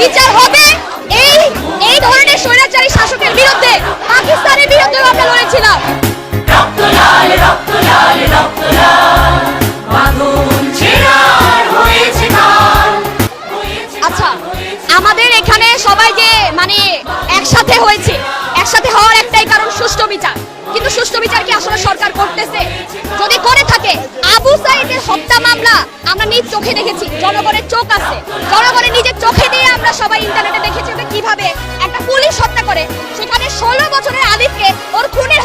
বিচার হবে। এই এই ধরনের স্বৈরাচারী শাসকের বিরুদ্ধে পাকিস্তানের বিরুদ্ধে আমরা লড়েছিলাম। রক্ত লাল রক্ত লাল রক্ত লাল আচ্ছা, আমাদের এখানে সবাই যে মানে একসাথে হয়েছে একসাথে হওয়ার একটাই কারণ সুষ্ঠু বিচার। কিন্তু সুষ্ঠু বিচার কি আসলে সরকার করতেছে? যদি করে থাকে আবু সাইদের হত্যা মামলা আমরা নিজ চোখে দেখেছি। জনগণের চোখ আছে। জনগণের নিজের চোখে দিয়ে সবাই ইন্টারনেটে দেখেছি যে কীভাবে একটা পুলিশ হত্যা করে। সেখানে ষোলো বছরের আলিফকে ওর খুনের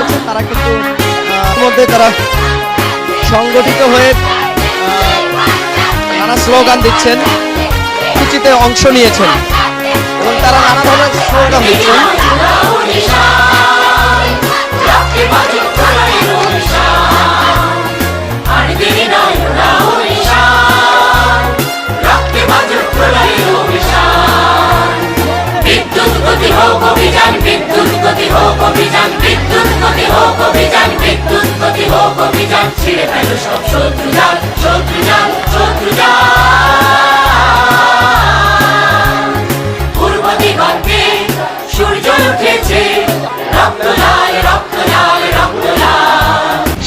রয়েছে তারা কিন্তু মধ্যে তারা সংগঠিত হয়ে নানা স্লোগান দিচ্ছেন, সূচিতে অংশ নিয়েছেন। এবং তারা নানা ধরনের স্লোগান দিচ্ছেন। বিদ্যুৎ গতি হোক অভিযান, বিদ্যুৎ গতি হোক অভিযান, বিদ্যুৎ হোক অভিযান ফেলো সব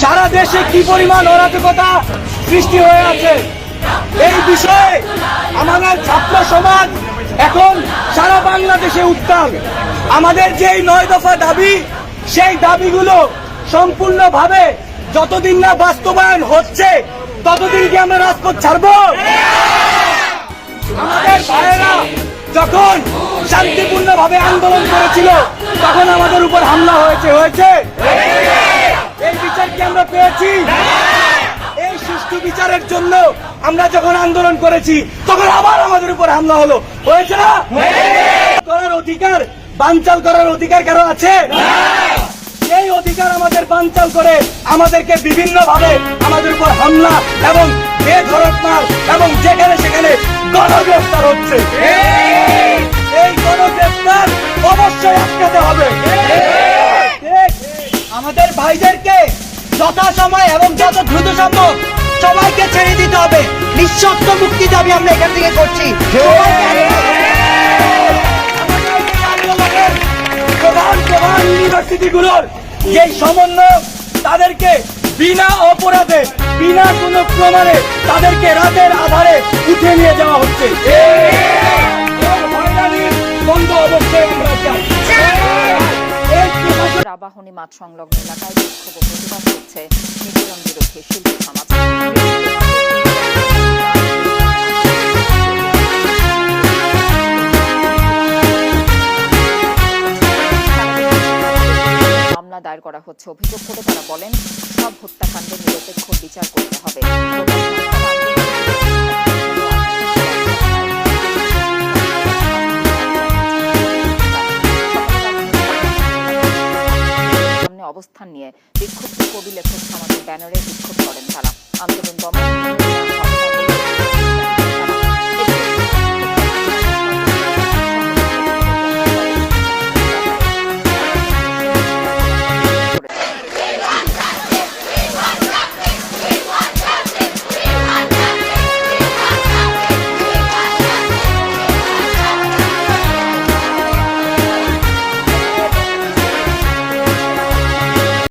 সারা দেশে কি পরিমাণ অরাজকতা সৃষ্টি হয়ে আছে? এই বিষয়ে আমাদের ছাত্র সমাজ এখন সারা বাংলাদেশে উত্তাল। আমাদের যেই নয় দফা দাবি, সেই দাবিগুলো সম্পূর্ণভাবে যতদিন না বাস্তবায়ন হচ্ছে ততদিন কি আমরা রাজপথ ছাড়বো? আমাদের ভাইয়েরা যখন শান্তিপূর্ণভাবে আন্দোলন করেছিল তখন আমাদের উপর হামলা হয়েছে হয়েছে? এই বিচার কি আমরা পেয়েছি? এই সুষ্ঠু বিচারের জন্য আমরা যখন আন্দোলন করেছি তখন আবার আমাদের উপর হামলা হলো। হয়েছে না? করার অধিকার বানচাল করার অধিকার কারও আছে? অধিকার আমাদের বানচাল করে আমাদেরকে বিভিন্ন ভাবে আমাদের উপর হামলা এবং বেধরকমার এবং যেখানে সেখানে গণগ্রেফতার হচ্ছে। এই গণগ্রেফতার অবশ্যই আটকাতে হবে। আমাদের ভাইদেরকে যথাসময় এবং যত দ্রুত সম্ভব সবাইকে ছেড়ে দিতে হবে। নিঃশর্ত মুক্তি দাবি আমরা এখান থেকে করছি। প্রধান প্রধান ইউনিভার্সিটিগুলোর যে সমন্বয় তাদেরকে বিনা অপরাধে, বিনা কোনো প্রমাণে তাদেরকে রাতের আধারে উঠে নিয়ে যাওয়া হচ্ছে। বন্ধ মাঠ সংলগ্ন এলাকায় বিক্ষোভ প্রতিবাদ হচ্ছে নিপীড়ন বিরোধী শিল্পী সমাজ। হচ্ছে অভিযোগ করে তারা বলেন, সব হত্যাকাণ্ডের নিরপেক্ষ বিচার করতে হবে। অবস্থান নিয়ে বিক্ষুব্ধ কবি লেখক সমাজের ব্যানারে বিক্ষোভ করেন তারা। আন্দোলন দমন